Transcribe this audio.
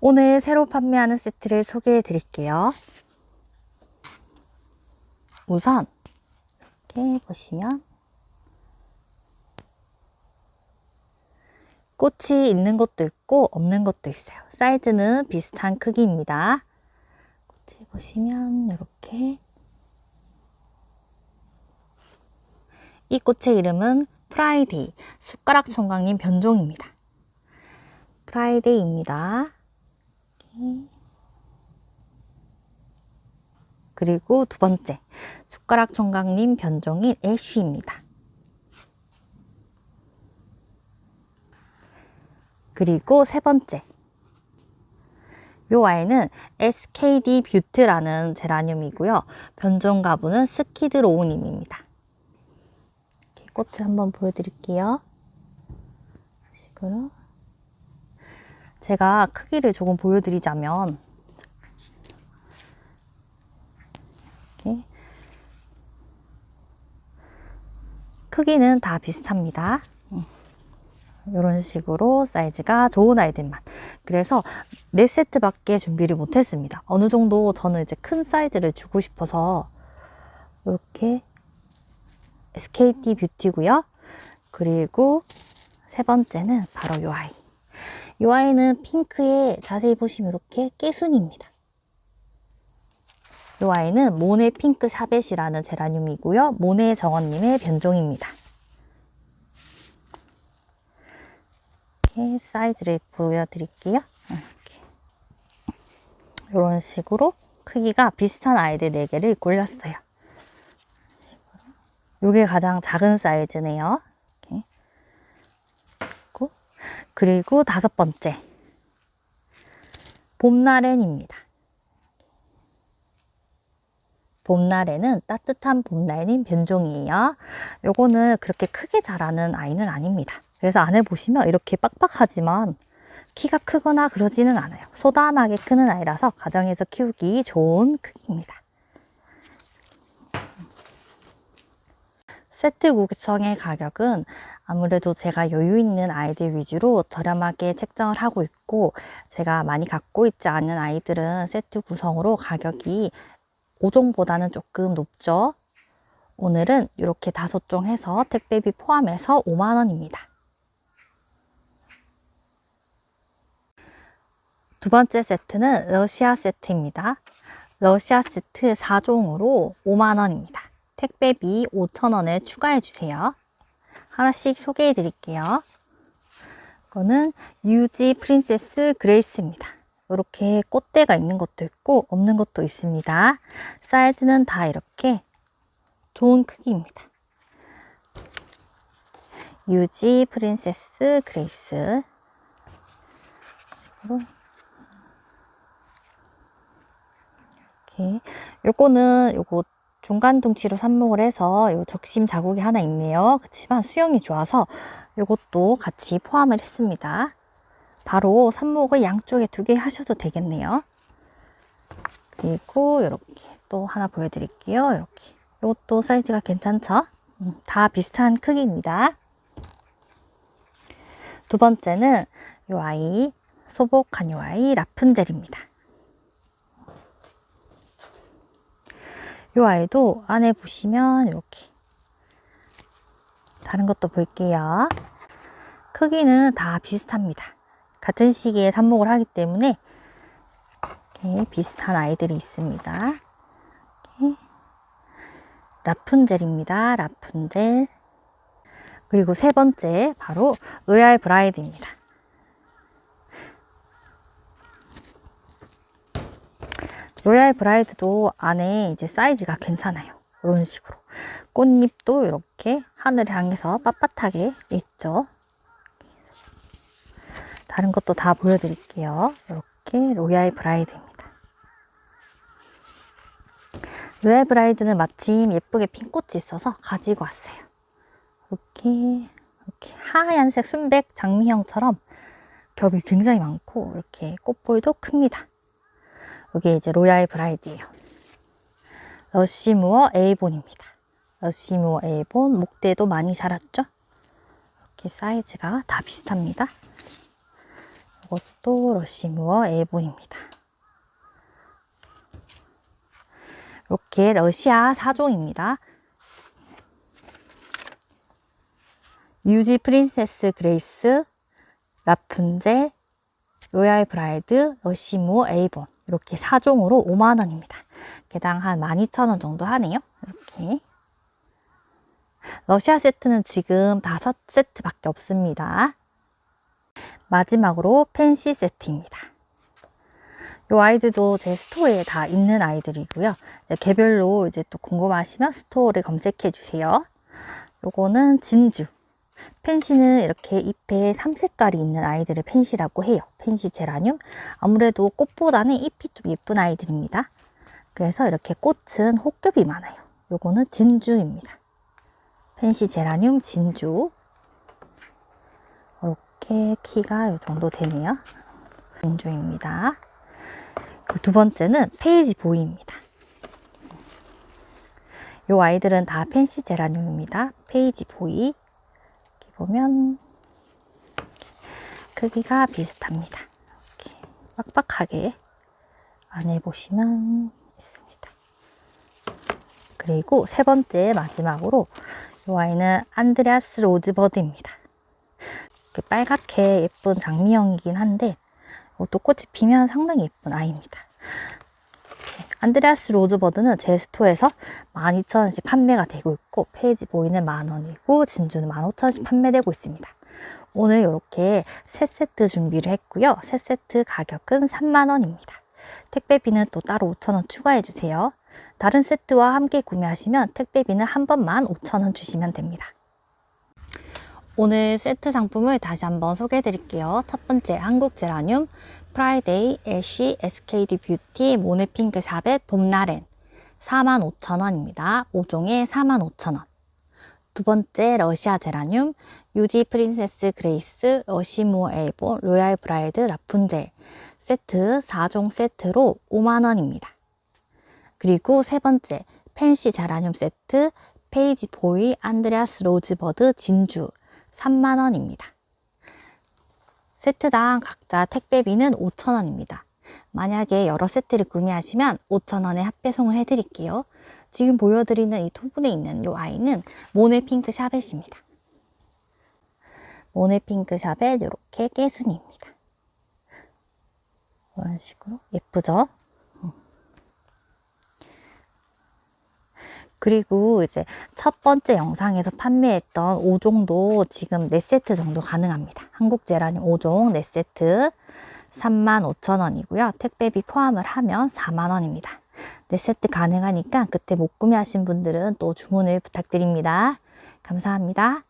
오늘 새로 판매하는 세트를 소개해 드릴게요. 우선 이렇게 보시면 꽃이 있는 것도 있고 없는 것도 있어요. 사이즈는 비슷한 크기입니다. 꽃이 보시면 이렇게 이 꽃의 이름은 프라이데이 숟가락 청강님 변종입니다. 프라이데이입니다. 그리고 두 번째 숟가락 총각님 변종인 애쉬입니다. 그리고 세 번째 요 아이는 SKD 뷰트라는 제라늄이고요. 변종 가부는 스키드 로우님입니다. 꽃을 한번 보여드릴게요. 식으로 제가 크기를 조금 보여드리자면 이렇게 크기는 다 비슷합니다. 이런 식으로 사이즈가 좋은 아이들만. 그래서 4세트밖에 준비를 못했습니다. 어느 정도 저는 이제 큰 사이즈를 주고 싶어서 이렇게 SKT 뷰티고요. 그리고 세 번째는 바로 이 아이. 이 아이는 핑크에 자세히 보시면 이렇게 깨순입니다. 이 아이는 모네 핑크 샤벳이라는 제라늄이고요. 모네 정원님의 변종입니다. 이렇게 사이즈를 보여드릴게요. 이렇게. 이런 식으로 크기가 비슷한 아이들 4개를 골랐어요. 이게 가장 작은 사이즈네요. 이렇게. 그리고, 그리고 다섯 번째 봄나렌입니다. 봄날에는 따뜻한 봄날님 변종이에요. 요거는 그렇게 크게 자라는 아이는 아닙니다. 그래서 안에 보시면 이렇게 빡빡하지만 키가 크거나 그러지는 않아요. 소담하게 크는 아이라서 가정에서 키우기 좋은 크기입니다. 세트 구성의 가격은 아무래도 제가 여유 있는 아이들 위주로 저렴하게 책정을 하고 있고 제가 많이 갖고 있지 않은 아이들은 세트 구성으로 가격이 5종보다는 조금 높죠. 오늘은 이렇게 다섯 종 해서 택배비 포함해서 5만원입니다. 두 번째 세트는 러시아 세트입니다. 러시아 세트 4종으로 5만원입니다. 택배비 5천원을 추가해 주세요. 하나씩 소개해 드릴게요. 이거는 유지 프린세스 그레이스입니다. 이렇게 꽃대가 있는 것도 있고 없는 것도 있습니다. 사이즈는 다 이렇게 좋은 크기입니다. 유지 프린세스 그레이스 이렇게 요거는 요거 중간 둥치로 삽목을 해서 요 적심 자국이 하나 있네요. 그렇지만 수영이 좋아서 요것도 같이 포함을 했습니다. 바로 삽목을 양쪽에 두 개 하셔도 되겠네요. 그리고 이렇게 또 하나 보여드릴게요. 이렇게 이것도 사이즈가 괜찮죠? 음, 다 비슷한 크기입니다. 두 번째는 이 아이 소복한 이 아이 라푼젤입니다. 이 아이도 안에 보시면 이렇게 다른 것도 볼게요. 크기는 다 비슷합니다. 같은 시기에 삽목을 하기 때문에 이렇게 비슷한 아이들이 있습니다. 라푼젤입니다. 라푼젤. 그리고 세 번째 바로 로얄 브라이드입니다. 로얄 브라이드도 안에 이제 사이즈가 괜찮아요. 이런 식으로. 꽃잎도 이렇게 하늘을 향해서 빳빳하게 있죠. 다른 것도 다 보여드릴게요. 이렇게 로얄 브라이드입니다. 로얄 브라이드는 마침 예쁘게 핀 꽃이 있어서 가지고 왔어요. 이렇게 이렇게 하얀색 순백 장미형처럼 겹이 굉장히 많고 이렇게 꽃볼도 큽니다. 이게 이제 로얄 브라이드예요. 러시무어 에이본입니다. 러시무어 에이본 목대도 많이 자랐죠? 이렇게 사이즈가 다 비슷합니다. 이것도 러시무어 에본입니다. 이렇게 러시아 4종입니다. 유지 프린세스 그레이스, 라푼젤, 로얄 브라이드, 러시무어 에이본 이렇게 4종으로 5만원입니다. 개당 한 12,000원 정도 하네요. 이렇게 러시아 세트는 지금 5세트밖에 없습니다. 마지막으로 펜시 세트입니다. 이 아이들도 제 스토어에 다 있는 아이들이고요. 이제 개별로 이제 또 궁금하시면 스토어를 검색해 주세요. 요거는 진주. 펜시는 이렇게 잎에 3색깔이 있는 아이들을 펜시라고 해요. 펜시 제라늄. 아무래도 꽃보다는 잎이 좀 예쁜 아이들입니다. 그래서 이렇게 꽃은 혹겹이 많아요. 요거는 진주입니다. 펜시 제라늄 진주. 이렇게 키가 요 정도 되네요. 진주입니다. 그두 번째는 페이지 보이입니다. 이 아이들은 다 펜시 제라늄입니다. 페이지 보이. 이렇게 보면 크기가 비슷합니다. 이렇게 빡빡하게 안에 보시면 있습니다. 그리고 세 번째 마지막으로 이 아이는 안드레아스 로즈버드입니다. 빨갛게 예쁜 장미형이긴 한데 또 꽃이 피면 상당히 예쁜 아이입니다. 안드레아스 로즈버드는 제 스토어에서 12,000원씩 판매가 되고 있고 페이지 보이는 만원이고 진주는 15,000원씩 판매되고 있습니다. 오늘 이렇게 세 세트 준비를 했고요. 세 세트 가격은 3만원입니다. 택배비는 또 따로 5,000원 추가해 주세요. 다른 세트와 함께 구매하시면 택배비는 한 번만 5,000원 주시면 됩니다. 오늘 세트 상품을 다시 한번 소개해 드릴게요. 첫 번째 한국 제라늄 프라이데이 애쉬 SKD 뷰티 모네핑크 샤벳 봄나렌 45,000원입니다. 5종에 45,000원. 두 번째 러시아 제라늄 유지 프린세스 그레이스 러시모 엘보 로얄 브라이드 라푼젤 세트 4종 세트로 5만원입니다. 그리고 세 번째 펜시 제라늄 세트 페이지 보이 안드레아스 로즈버드 진주 3만원입니다. 세트당 각자 택배비는 5,000원입니다. 만약에 여러 세트를 구매하시면 5,000원에 합배송을 해드릴게요. 지금 보여드리는 이 토분에 있는 이 아이는 모네핑크 샤벳입니다. 모네핑크 샤벳 이렇게 깨순이입니다. 이런 식으로 예쁘죠? 그리고 이제 첫 번째 영상에서 판매했던 5종도 지금 4세트 정도 가능합니다. 한국 제라늄 5종 4세트 35,000원이고요. 택배비 포함을 하면 4만원입니다. 4세트 가능하니까 그때 못 구매하신 분들은 또 주문을 부탁드립니다. 감사합니다.